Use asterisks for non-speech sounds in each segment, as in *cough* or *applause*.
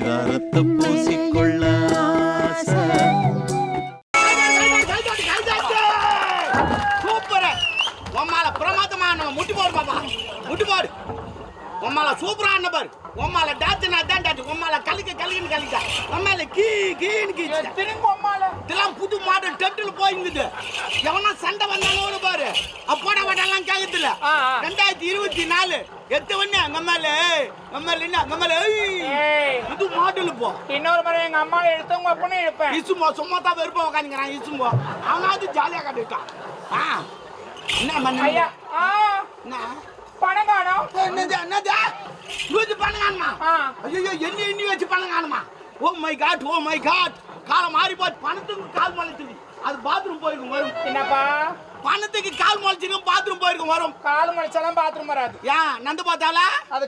பரிதாரத்தை பூசிக்கொள்ள super. உம்மால பிரமாதமா நம்ம முட்டி போடு பாப்பா முட்டி போடு. உம்மால சூப்பரா அண்ணன் பாரு. உம்மால டாத்து நான் தான் டாத்து உம்மால கலிக்க கலிக்கன்னு கலிக்க உம்மால கீ கீன்னு கீ திரும்ப உம்மால. இதெல்லாம் புது மாடல் டெப்டில் போயிருக்குது எவனா சண்டை வந்தாலும் பாரு. அப்போட ஆ, ஆ. ரெண்டாயிரத்தி இருபத்தி நாலு. எத்த வண்ணு அங்கம்மால அங்கம்மால என்ன அங்கம்மால ஏய் புது மாடல் போ. இன்னொரு முறை எங்க அம்மா எடுத்தவங்க அப்பனே எடுப்பேன். இசும்போ சும்மா தான் வெறுப்பா உட்காந்துக்கிறான் இசும்போ. அவனாவது ஜாலியாக கட்டுட்டான் ஆ. என்ன பண்ண ஐயா ஆ. என்ன? பணம் காணோம் என்னது என்னது? நூத்தி பண்ணுங்கம்மா ஆ. ஐயோ எண்ணி எண்ணி வச்சு பண்ணுங்கம்மா oh my god oh my god காலம் மாறி போச்சு. பணத்துக்கு கால் முளைச்சிருக்கு அது பாத்ரூம் போயிருக்கும் வரும். என்னப்பா? பணத்துக்கு கால் முளைச்சிருக்கும் பாத்ரூம் போயிருக்கும் வரும். கால் முடிச்சாலும் பாத்ரூம் வராது. ஏன் நந்து பார்த்தால அது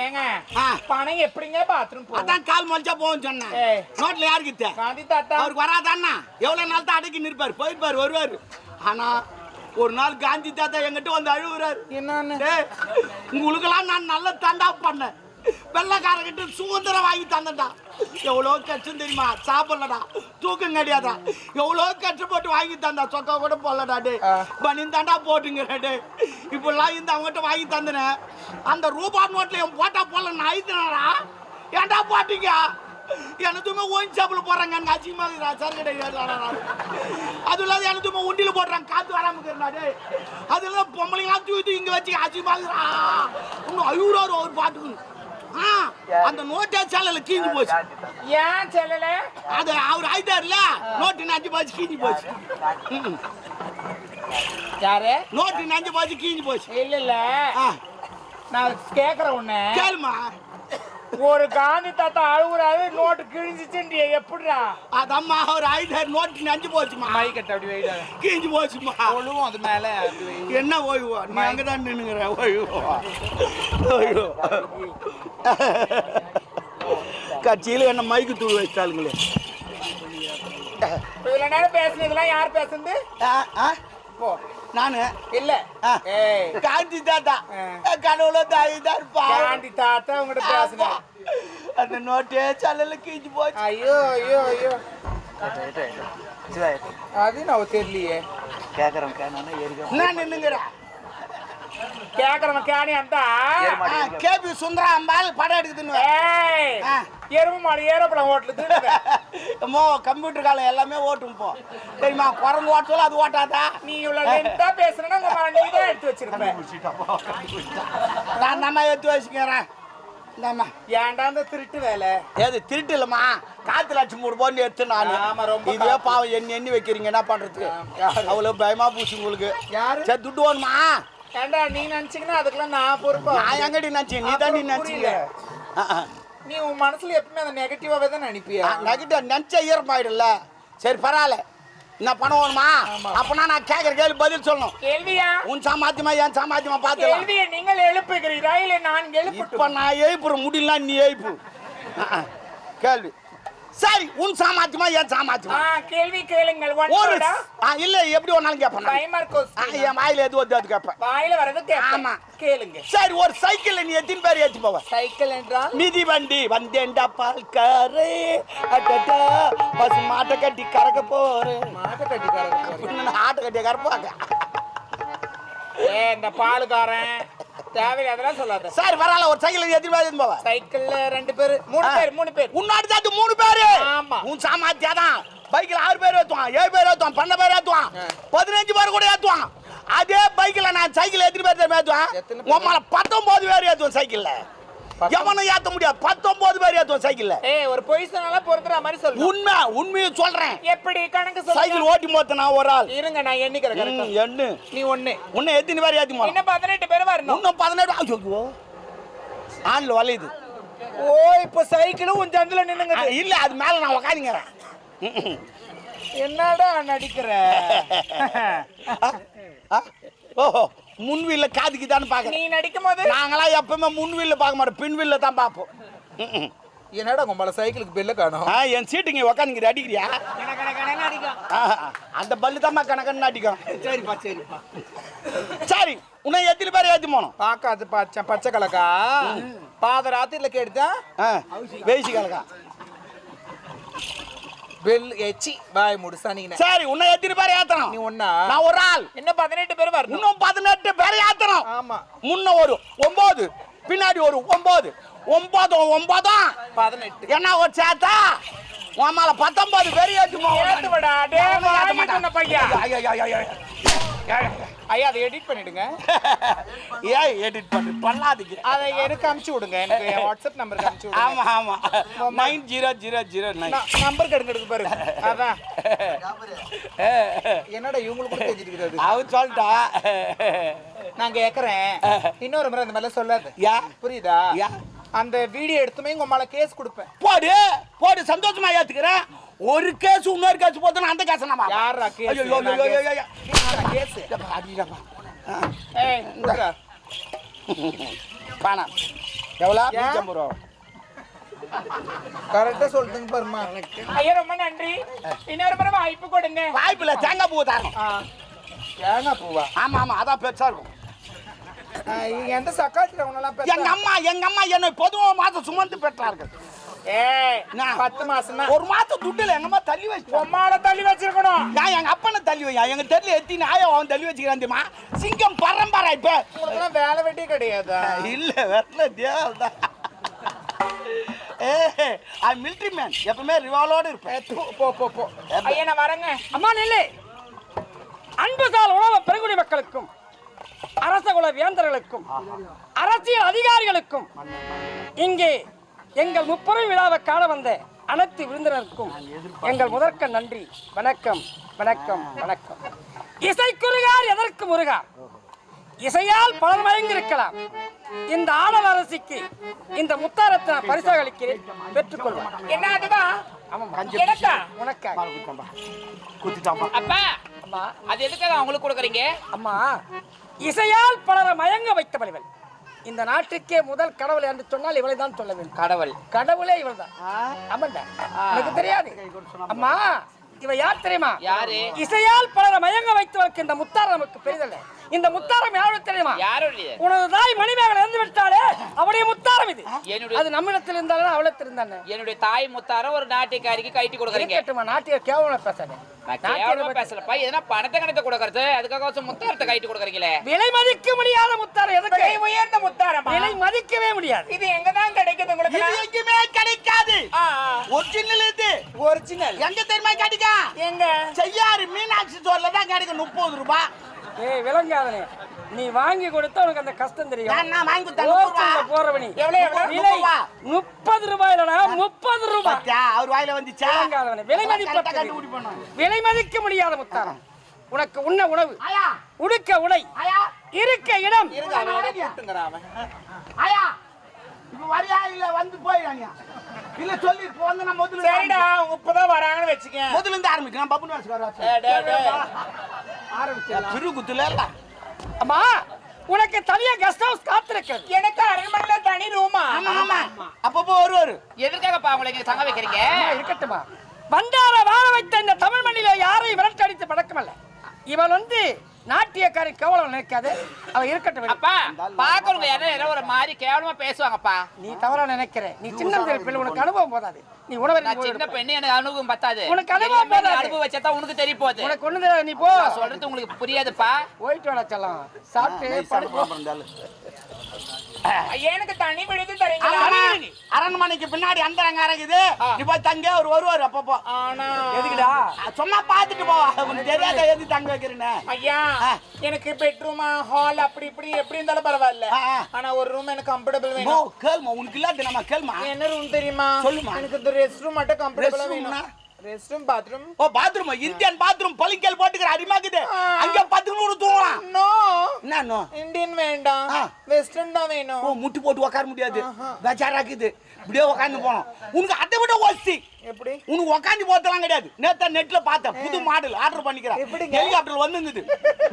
ஏங்க. பணம் எப்படிங்க பாத்ரூம் அதான் கால் முளைச்சா போகும் சொன்னேன். நோட்ல யாருக்கு காந்தி தாத்தா. அவருக்கு வராதாண்ணா? எவ்வளவு நாள் தான் அடக்கி நிற்பார்? போயிருப்பார் வருவார். ஆனா ஒரு நாள் காந்தி தாத்தா எங்கிட்ட வந்து அழுகுறாரு. என்னன்னு? உங்களுக்கெல்லாம் நான் நல்ல தண்டா பண்ணேன். வெள்ளக்காரங்கிட்ட சுதந்திரம் வாங்கி தந்தேன்டா. எவ்வளோ கஷ்டம் தெரியுமா? சாப்பிடலடா. தூக்கம் கிடையாதா எவ்வளோ கஷ்டப்பட்டு வாங்கி தந்தா? சொக்கா கூட போடலடா டே. பனின் தாண்டா போட்டுங்கிறேன் டே இப்படிலாம் இந்த அவங்ககிட்ட வாங்கி தந்தனேன் அந்த ரூபா நோட்டில் என் போட்டா போடல நான் ஐத்தினடா ஏன்டா போட்டீங்க? எனதுமே ஓயின் சாப்பிட போறாங்க எனக்கு அசிங்கமாக சரக்கடை அது இல்லாத எனதுமே உண்டியில் போடுறாங்க. காத்து வராம இருக்கிறா டேய். அது இல்லாத பொம்பளைங்களாம் தூக்கி இங்க வச்சு அசிங்கமாகிறா இன்னும் ஐயூறாரு ஒரு பாட்டுக்கு ஆ அந்த நோட்டே சேலையில் கீஞ்சு போச்சு. ஏன் செல்லல அது அவர் ஆயிட்டார்ல நோட்டு நஞ்சு போச்சு கீஞ்சு போச்சு. யாரு? நோட்டு நஞ்சு போச்சு கீஞ்சு போச்சு. இல்ல இல்ல. நான் கேக்குறேன் உன்ன. கேளுமா. ஒரு காந்தி தாத்தா அழுகுறாரு நோட்டு கிழிஞ்சிச்சுன்றிய எப்படிடா? அதம்மா அவர் ஆயிட்டார் நோட்டு நஞ்சு போச்சுமா மை கட்ட அப்படி வைடாத கீஞ்சு போச்சுமா ஒழுவும் அது மேல. என்ன ஓய்வோ? நீ அங்கே தான் நின்னுங்கிற ஓய்வோ. ஓய்வோ. கட்சியில் என்ன மைக்கு தூள் வச்சாளுங்களே இப்ப இவ்வளவு நேரம் பேசுனதெல்லாம் யார் பேசுனது? ஆ, ஆ, போ. நானு? இல்ல. காந்தி தாத்தா. கடவுள தாய் தான் காந்தி தாத்தா உங்ககிட்ட பேசுனேன். அந்த நோட்டே சல்லல கீஞ்சு போச்சு. ஐயோ ஐயோ ஐயோ. அது நான் தெரியலையே. என்ன நின்னுங்கிற கேக்குறவன் கேணி அந்த கேபி சுந்தரா அம்பாள் படம் எடுக்குதுன்னு. எருமை மாடு ஏரோப்ளேன் ஓட்டலுது அம்மோ கம்ப்யூட்டர் காலம் எல்லாமே ஓட்டும் போ. தெரியுமா குரங்கு ஓட்டல அது ஓட்டாதா? நீ இவ்வளவு லென்த்தா பேசுனா உங்க மகன் நீ தான் எடுத்து வச்சிருப்ப. நான் நம்ம எடுத்து வச்சுக்கிறேன். இந்தாம்மா. ஏன்டா இந்த திருட்டு வேலை? ஏது திருட்டு இல்லம்மா. காத்து லட்சம் மூணு போன்னு எடுத்து நான். ஆமா, ரொம்ப இதே பாவம் எண்ணி எண்ணி வைக்கிறீங்க என்ன பண்றதுக்கு? அவ்வளோ பயமா பூச்சி உங்களுக்கு. யாரு? சரி துட்டு வேணுமா? ஏன்டா நீ நினைச்சீங்கன்னா அதுக்கெல்லாம் நான் பொறுப்பா? நான் எங்கடி நினச்சேன்? நீ தான் நீ நினச்சிங்க. நீ உன் மனசுல எப்பவுமே அந்த நெகட்டிவாவே தான் நினைப்பியா? நெகட்டிவ் நினச்ச ஈரமாயிடும்ல. சரி பரவாயில்ல. என்ன பணம் வேணுமா. அப்பனா நான் கேட்குற கேள்வி பதில் சொல்லணும். கேள்வியா? உன் சாமாத்தியமா என் சாமாத்தியமா பார்த்துக்கலாம். கேள்வியை நீங்கள் எழுப்புகிறீரா? இல்ல நான் எழுப்பட்டும்? இப்ப நான் எழுப்புற முடியல நீ எழுப்பு. கேள்வி. சரி உன் சாமாத்தியமா என் சாமாத்தியமா? கேள்வி கேளுங்கள். ஒரு இல்ல எப்படி ஒன்னாலும் கேட்பேன் என் வாயில எது வருது அது கேட்பேன் வாயில வரது ஆமா. கேளுங்க சரி ஒரு சைக்கிள்ல நீ எத்தனை பேர் ஏத்தி போவ? சைக்கிள் என்றால்? மிதி வண்டி வந்தேன்டா பால்காரே. அடடா பசு மாட்டை கட்டி கறக்க போறேன் மாட்டு கட்டிக்காரங்க அப்படின்னு ஆட்டை கட்டி கறப்பாங்க. ஏ இந்த பாலுக்காரன். தேவையில்லை அதெல்லாம் சொல்லாத சரி பரவாயில்ல ஒரு சைக்கிள் எத்தனை பேர் போவ சைக்கிள்ல ரெண்டு பேர் மூணு பேர் மூணு பேர் உன்னாடி தாத்து மூணு பேரு ஆமா. உன் சாமாத்தியா தான் பைக்கில் ஆறு பேர் ஏத்துவான் ஏழு பேர் ஏத்துவான் பன்னெண்டு பேர் ஏத்துவான் ஆ. பதினஞ்சு பேர் கூட ஏத்துவான் அதே பைக்கில் நான் சைக்கிள் எத்தனை பேர் பேர்? உன் மேல பத்தொன்பது பேர் ஏத்துவான் சைக்கிள்ல? எவனும் ஏத்த முடியாது. பத்தொன்பது பேர் ஏத்துவான் சைக்கிள்ல. ஏய் ஒரு பொய் சொன்னாலும் பொறுத்துற மாதிரி சொல்லு. உண்மை உண்மையை சொல்றேன். எப்படி கணக்கு சொல்லு சைக்கிள் ஓட்டி மோத்த நான் ஒரு ஆள். இருங்க நான் எண்ணிக்கிறேன் கரெக்டா எண்ணு. நீ ஒண்ணு. உன்னை எத்தனை பேர் ஏத்தி போறான்? இன்னும் பதினெட்டு பேர் வரணும். இன்னும் பதினேழு ஐயோ ஆண்ல வளையுது ஓ இப்போ சைக்கிளும் உன் ஆ, நின்னுங்க. இல்ல அது மேல நான் உக்காந்துங்கிறேன் என்னடா நடிக்கிற? ஓஹோ. முன் வீல்ல காதுக்கு தானே நீ பாக்குறேன் நடிக்கும் போது நாங்களாம் எப்பவுமே முன் வீல்ல பார்க்க மாட்டோம். பின் வீல்ல தான் பார்ப்போம். என்னடா உங்களை சைக்கிளுக்கு பெல்ல காணும்? ஆ என் சீட்டுங்க உக்காந்துங்க அடிக்கிறியா? அந்த பல்லு தாம்மா கணக்கன்னு அடிக்கும். சரிப்பா சரிப்பா. சரி உன்னை எத்தனை பேர் ஏற்றி போனோம்? பாக்காது பச்சை பச்சை கலக்கா? பாத ராத்திரில கேட்டுதான் ஆ வேசி கலக்கா? பெல் எச்சி பாய் முடிசா நீங்க சரி உன்னை எத்தனை பேர் ஏத்தணும்? நீ ஒன்னா? நான் ஒரு ஆள். இன்னும் பதினெட்டு பேர் வரணும்? இன்னும் பதினெட்டு பேர் ஏத்தணும். ஆமா. முன்ன ஒரு ஒன்பது பின்னாடி ஒரு ஒன்பது ஒன்பதும் ஒன்பதும் பதினெட்டு. என்ன ஒரு சேத்தா? உன் மேல பத்தொன்பது பேர் ஏற்றி ஏத்துவடா, டேய், வாங்கி சொன்ன பையன். ஐயா அதை எடிட் பண்ணிடுங்க. *laughs* ஏன் எடிட் பண்ணு? பண்ணாதீங்க. அதை எனக்கு அனுப்பிச்சு விடுங்க. எனக்கு என் வாட்ஸ்அப் நம்பருக்கு அனுப்பிச்சு விடுங்க. ஆமா ஆமா. Nine zero zero zero nine. Number கெடுங்க எடுக்க பாருங்க. அதான். என்னடா இவங்களுக்கு கூட தெரிஞ்சிருக்கிறது அவர் சொல்லிட்டா. நான் கேக்குறேன். *laughs* இன்னொரு முறை அந்த மாதிரிலாம் சொல்லாத. யா? புரியுதா? யா? அந்த வீடியோ எடுத்துமே உங்க மேல கேஸ் கொடுப்பேன். போடு போடு சந்தோஷமா ஏத்துக்கிறேன். ஒரு கேஸ் இன்னொரு கேஸ் போதுனா அந்த கேஸ் நம்ம யாரா case? ஐயோ ஐயோ ஐயோ. ஐயோ கேஸ்? அடிடப்பா ஏய் இந்தா. பணம் எவ்வளோ? நூற்றம்பது ரூபா. கரெக்டா சொல்லுங்க பாருமா ஐயா ரொம்ப நன்றி. இன்னொரு முறை வாய்ப்பு கொடுங்க. வாய்ப்புல தேங்காய் பூ தரணும். ஆ. ஏங்க பூவா? ஆமா ஆமா அதான் பெருசா இருக்கும். எந்த சக்காத்துல உன்னெல்லாம் எங்க அம்மா எங்க அம்மா என்னை பொதுவா மாசம் சுமந்து பெற்றார்கள். பத்து மாசம் ஒரு மாசம் துட்டுல எங்க அம்மா தள்ளி வச்சு உம்மால தள்ளி வச்சிருக்கணும். நான் எங்க அப்பனை தள்ளி வையா? எங்க தெருல எத்தி நாய அவன் தள்ளி வச்சுக்கிறான் தெரியுமா? சிங்கம் பரம்பரை இப்ப. வேலை வெட்டி கிடையாதா? இல்ல வரல தேவதான் ஏ ஐ மிலிட்ரி மேன் எப்பவுமே ரிவாலோட இருப்பேன். போ, போ போ. போ. ஐயா நான் வரேங்க. அம்மா நெல்லு. அன்புசால் உணவு பெருங்குடி மக்களுக்கும் அரசகுல வேந்தர்களுக்கும் அரசியல் அதிகாரிகளுக்கும் இங்கே எங்கள் முப்பெரும் விழாவை காண வந்த அனைத்து விருந்தினருக்கும் எங்கள் முதற்க நன்றி. வணக்கம் வணக்கம் வணக்கம். இசைக்குருகார் எதற்கு முருகா? இசையால் பலர் மயங்கிருக்கலாம் இந்த ஆடல் அரசிக்கு இந்த முத்தாரத்தை பரிசாக அளிக்கிறேன். பெற்றுக்கொள்வேன் என்ன அதுதான் எனக்கா உனக்காக. குத்திட்டாம்பா அப்பா அம்மா அது எதுக்காக அவங்களுக்கு கொடுக்குறீங்க? அம்மா இசையால் பலரை மயங்க வைத்தவள் இந்த நாட்டுக்கே முதல் கடவுள் என்று சொன்னால் இவளை தான் சொல்ல வேண்டும். கடவுள். கடவுளே இவள் தான் ஆமாண்டா. எனக்கு தெரியாது. அம்மா இவ யார் தெரியுமா? யாரு? இசையால் பலரை மயங்க வைத்தவளுக்கு இந்த முத்தாரம் நமக்கு பெரிதல்ல. இந்த முத்தாரம் யாரும் தெரியுமா? யாருடைய உனது தாய் மணிமேகலை இறந்து விட்டாலே அவருடைய முத்தாரம் இது. என்னுடைய- அது நம்மிடத்தில் இருந்தாலும் அவளத்தில் இருந்தானே என்னுடைய தாய் முத்தார ஒரு நாட்டுக்காரிக்கு கைட்டி கொடுக்குறீங்க. இருக்கட்டுமா நாட்டிய கேவலம் பேசாதே. பேசலப்பா. எதனா பணத்தை கணத்தை கொடுக்கறது? அதுக்காக முத்தாரத்தை கைட்டி கொடுக்குறீங்களே. விலை மதிக்க முடியாத முத்தாரம் எதுக்கு? விலை உயர்ந்த முத்தாரமா விலை மதிக்கவே முடியாது. இது எங்க தான் கிடைக்குது உங்களுக்கு? எங்கேயுமே கிடைக்காது. ஒரிஜினல் இது. ஒரிஜினல் எங்க தெரியுமா கிடைக்கும் எங்க? செய்யாறு மீனாட்சி ஸ்டோர்ல தான் கிடைக்கும் முப்பது ரூபாய் ஏய் விளங்காதனே நீ வாங்கி கொடுத்தா உனக்கு அந்த கஷ்டம் தெரியும். நான் நான் வாங்கி ஓஸ்டல்ல போறவனி? விலை முப்பது ரூபா. முப்பது ரூபாய் அவர் வாயில வந்துச்சா? விளங்காதவனே விலை கண்டுபிடிப்பணும். விலை மதிக்க முடியாத முத்தாரம். உனக்கு உண்ண உணவு. உடுக்க உடை. இருக்க இடம். இப்ப வரியா இல்ல வந்து போயிடாங்க. இல்ல சொல்லி இப்போ வந்து நான் முதல்ல சரிடா அவங்க இப்பதான் வராங்கன்னு வச்சுக்க முதல்ல இருந்து ஆரம்பிக்கலாம் பப்புனு வாசி வர டேய், டேய், டேய். ஆரம்பிச்சிடலாம். திரு குத்துல இல்ல. அம்மா உனக்கு தனியா கெஸ்ட் ஹவுஸ் காத்திருக்கிறது எனக்கு அரண்மனையில தனி ரூமா ஆமா ஆமா. அப்பப்போ வருவாரு. எதற்காகப்பா அவங்களை இங்க தங்க வைக்கிறீங்க? இருக்கட்டுமா வண்டார வாழ வைத்த இந்த தமிழ் மண்ணில யாரையும் விரட்டடித்து பழக்கமல்ல இவன் வந்து நாட்டியக்காரி கவலம் நினைக்காது. அவ இருக்கட்டும். அப்பா பாக்குறவங்க யாரும் யாரோ ஒரு மாதிரி கேவலமா பேசுவாங்கப்பா. நீ தவறா நினைக்கிற. நீ சின்ன பிள்ளை உனக்கு அனுபவம் போதாது. நீ உணவு சின்ன பெண்ணு எனக்கு அனுபவம் பத்தாது. உனக்கு அனுபவம் போதாது. அனுபவம் வச்சா உனக்கு தெரிய போகுது. உனக்கு ஒண்ணு தெரியாது, நீ போ. சொல்றது உங்களுக்கு புரியாதுப்பா. போயிட்டு வாடா செல்லம். சாப்பிட்டு எனக்கு தனி விடுதி தரீங்களா? அரண்மனைக்கு பின்னாடி அந்த இருக்குது நீ போய் தங்க அவர் வருவாரு அப்பப்போ. ஆனா. எதுக்குடா? சும்மா பாத்துட்டு போவா உனக்கு தெரியாத எது தங்க வைக்கிறேன்னு. ஐயா. எனக்கு பெட்ரூமா ஹால் அப்படி இப்படி எப்படி இருந்தாலும் பரவாயில்ல. ஆனா ஒரு ரூம் எனக்கு கம்ஃபர்டபுள் வேணும். கேள்மா உனக்கு இல்லாத நம்ம கேள்மா? என்ன ரூம் தெரியுமா? சொல்லுமா. எனக்கு இந்த ரெஸ்ட் ரூம் மட்டும் கம்ஃபர்டபுளா? வேணும். Rest room bathroom oh bathroom Indian bathroom பளிக்கல் போட்டுக்கிற அடிமாக்குது அங்க பத்து நூறு தூங்கலாம். நோ. என்ன இந்தியன் வேண்டாம். வெஸ்டர்ன் தான் வேணும். ஓ முட்டி போட்டு உட்கார முடியாது. பேச்சாராக்குது இப்படியே உட்காந்து போனோம். உனக்கு அதை விட ஒஸ்தி எப்படி? உனக்கு உட்காந்து போத்தலாம் கிடையாது. நேத்தா நெட்ல பார்த்தேன். புது மாடல் ஆர்டர் பண்ணிக்கிறேன்? ஹெலிகாப்டர் வந்துங்குது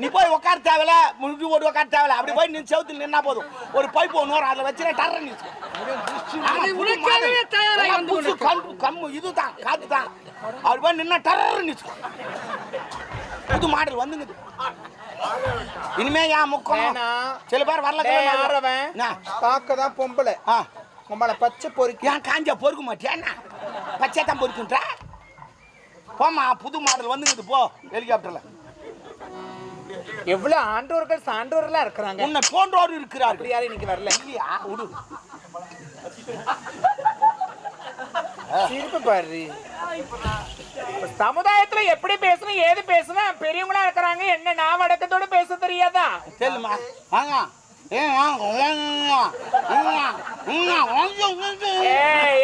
நீ போய் உட்கார தேவையில்ல முட்டி போட்டு உட்கார தேவையில்ல. அப்படி போய் நீ செவுத்துல நின்னா போதும். ஒரு பைப் ஒன்று வரும். அதில் வச்சுனா டர்ற நிச்சு அது உனக்காகவே தயாராகி வந்து கொண்டிருக்கிறது. கம்மு இதுதான் காத்து தான் அவர் போய் நின்னா டர்ற நிச்சு புது மாடல் வந்துங்குது இனிமே ஏன் முக்கம். சில பேர் வரல? பார்க்க தான் பொம்பளை. உங்களை பச்சை பொறுக்கி. ஏன் காஞ்சா பொறுக்க மாட்டியா என்ன? பச்சை தான் பொறுக்குன்றா? போம்மா புது மாடல் வந்துங்குது போ ஹெலிகாப்டர்ல. எவ்வளவு ஆண்டோர்கள் சான்றோர்களா இருக்கிறாங்க? உன்னை போன்றோர் அப்படி இருக்கிறார்கள் யாரும் இன்னைக்கு வரல. இல்லையா? விடு சிரிப்பு பாரு. சமுதாயத்துல எப்படி பேசணும் ஏது பேசணும் பெரியவங்களா இருக்கிறாங்க என்ன நான் அடக்கத்தோட பேச தெரியாதா? செல்லுமா வாங்க.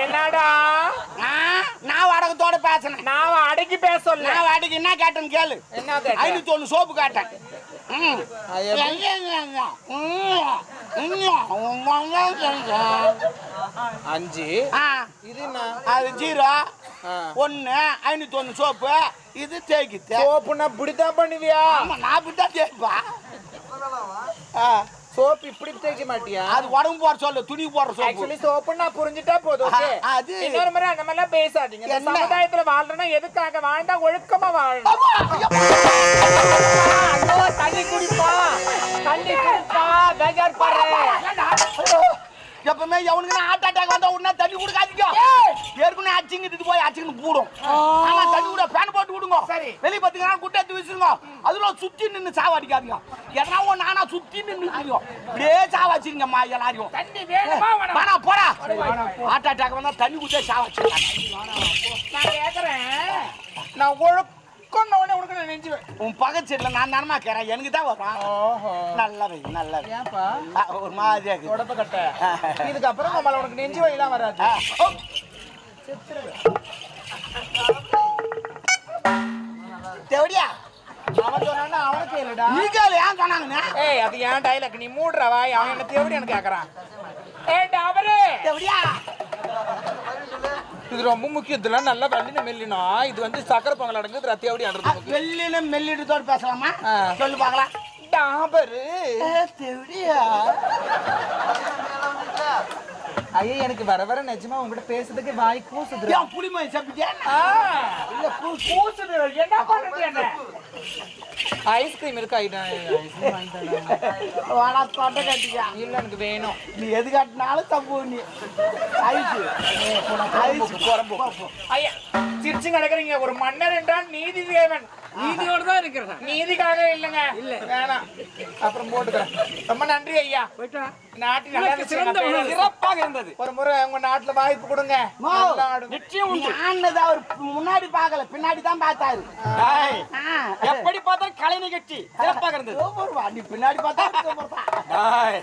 என்னடா? நான் வடகத்தோட பேசினேன். நான் அடக்கி பேசல நான் வாடகை என்ன கேட்டேன்னு கேளு. என்ன கேட்ட? ஐநூத்தி ஒண்ணு சோப்பு கேட்டேன்? அஞ்சு. ஆ, இது என்ன? அது ஜீரோ. ஒன்னு ஐநூத்தி ஒண்ணு சோப்பு. இது தேய்க்குது சோப்புனா இப்படித்தான் பண்ணுவியா? ஆமா நான் அப்படித்தான் தேய்ப்பா ஆ, சோப்பு இப்படி தேய்க்க மாட்டியா? அது உடம்பு போற சொல்லு துணி போடுற சோப்பு. ஆக்சுவலி சோப்பு நான் புரிஞ்சுட்டா போதும் அது- இன்னொரு முறை அந்த மாதிரிலாம் பேசாதீங்க? சமுதாயத்துல வாழ்றேன்னா எதுக்காக வாழ்ந்தா ஒழுக்கமா வாழணும்? தண்ணி குடிப்பா. தண்ணி குடிப்பா. பேஜார் பாரு. எப்பவுமே எவனுக்கு ஹார்ட் அட்டாக் வந்தா உடனே தண்ணி கொடுக்காதீங்க. ஏற்கனவே அச்சிங்கிட்டு போய் அச்சிங்கன்னு கூடும். ஆமா தண்ணி கூட ஃபேன் போட்டு விடுங்க. சரி. வெளிய பாத்தீங்கன்னா குட்டை எடுத்து வீசுங்க. அதுல சுத்தி நின்னு சாவடிக்காதீங்க எதனா ஒண்ணு நானா சுத்தி நின்னு இப்படியே சாவச்சிருங்கம்மா எல்லாரையும். தண்ணி வேணுமா? வேணா போடா. ஹார்ட் அட்டாக் வந்தா தண்ணி குடிச்சே சாவச்சிருக்காங்க நான் கேக்குறேன். நான் ஒழுக்கம் உடனே உனக்கு நான் நெஞ்சுவேன். உன் பக்கத்து நான் தானமா கேறேன் எனக்கு தான் வரும். ஏன்பா? ஆ, ஒரு மாதிரியா இருக்கு உடம்ப கட்ட. இதுக்கப்புறம் நம்மள உனக்கு நெஞ்சு வலிலாம் வராது. ஓ. தேவடியா? அவன் சொன்னா அவனுக்கு இல்லடா ஏன் சொன்னாங்கண்ணே ஏய் அது ஏன் டைலாக் நீ மூடுற வாய். அவன் என்ன தேவடியான்னு கேக்குறான்? ஏய் தேவடியா? இது ரொம்ப முக்கியம் இதெல்லாம் நல்லா வெள்ளின மெல்லினா. இது வந்து சக்கரை பொங்கல் அடங்குது ரத்தி அப்படி அடங்குது. வெள்ளின மெல்லிடுதோடு பேசலாமா. சொல்லு பார்க்கலாம். டாபரு தேவடியா? ஐயா எனக்கு வர வர நிஜமா உங்ககிட்ட பேசுறதுக்கு வாய் கூசுது ஏன் புளிமை சாப்பிட்டியா? இல்ல கூசுது என்ன பண்றது என்ன? ஐஸ்கிரீம் இருக்கா? ஐஸ்கிரீம் வாங்கிட்டா வாடா தொட்டை கட்டியா இல்ல எனக்கு வேணும். நீ எது காட்டினாலும் தப்பு நீ. ஐசு ஐசு குறம்பு ஐயா சிரிச்சு கிடக்குறீங்க ஒரு மன்னர் என்றால் நீதி தேவன். நீதியோடு தான் இருக்கிறதா நீதிக்காக இல்லைங்க. இல்ல. வேணாம். அப்புறம் போட்டுக்கிறேன். ரொம்ப நன்றி ஐயா. போயிட்டா? நாட்டில் நல்லா சிறந்த. சிறப்பாக இருந்தது. ஒரு முறை உங்க நாட்டுல வாய்ப்பு கொடுங்க. நிச்சயம் உண்டு. ஆனதை அவர் முன்னாடி பார்க்கல பின்னாடி தான் பார்த்தாரு. எப்படி பார்த்தா கலை நிகழ்ச்சி. சிறப்பாக இருந்தது. நீ பின்னாடி பார்த்தா சூப்பர் தான்.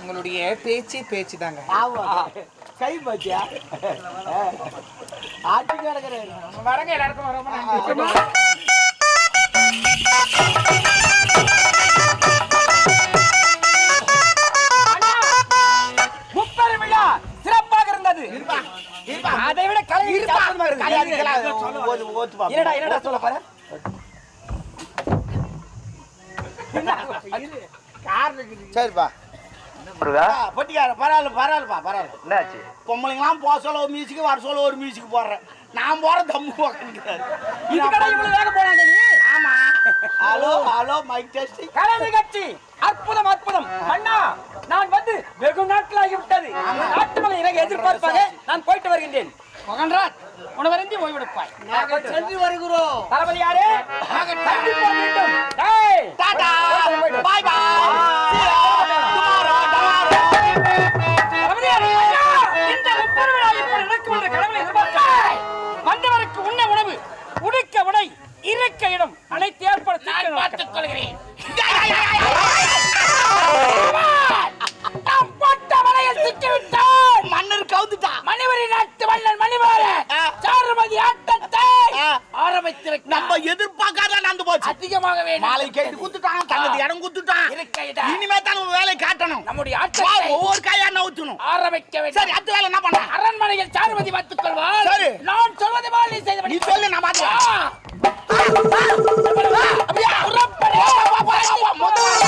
உங்களுடைய பேச்சு பேச்சு தாங்க ஆமா. கை பாத்தியா ஆட்டி கிடக்குறேன். வரங்க எல்லாருக்கும் ரொம்ப அதை விட கலை. என்னடா என்னடா சொல்ல சரிப்பா. பொட்டிக்கார பரவாயில்ல பரவாயில்லப்பா பரவாயில்ல. என்னாச்சு? பொம்பளைங்களாம் போக சொல்ல ஒரு மியூசிக் வர சொல்ல ஒரு மியூசிக் போடுறேன். நான் போற உக்காந்துக்கிறாரு. இவ்வளவு வேக போனாங்க நீ? ஆமா. ஹலோ ஹலோ மைக் டெஸ்டிங் கலை நிகழ்ச்சி அற்புதம் அற்புதம். அண்ணா நான் வந்து வெகு நாட்கள் ஆகிவிட்டது நாட்டு மலை இறங்க எதிர்பார்ப்பாக நான் போயிட்டு வருகின்றேன். மகன்ராஜ் உணவருந்தி ஓய்வெடுப்பாய். நாங்கள் சென்று வருகிறோம். தளபதி யாரு? டாடா! சொல்கிறேன் மன்னர் கவுந்துட்டா. மணிவரி நாட்டு மன்னர் மணிவார. சாருமதி ஆட்டத்தை ஆரம்பித்திருக்க நம்ம எதிர்பார்க்காத நடந்து போச்சு. அதிகமாகவே நாளை குத்துட்டான் தங்கத்து இடம் குத்துட்டான். இருக்கையிட இனிமே தான் நம்ம காட்டணும். நம்முடைய ஆட்டத்தை ஒவ்வொரு கையா நவுத்தணும். ஆரம்பிக்க வேண்டும். சரி அடுத்த வேலை என்ன பண்ண அரண்மனையில் சாருமதி பார்த்துக் கொள்வார் நான் சொல்வது போல் நீ செய்த நீ சொல்லு நான் பார்த்து 宝刀。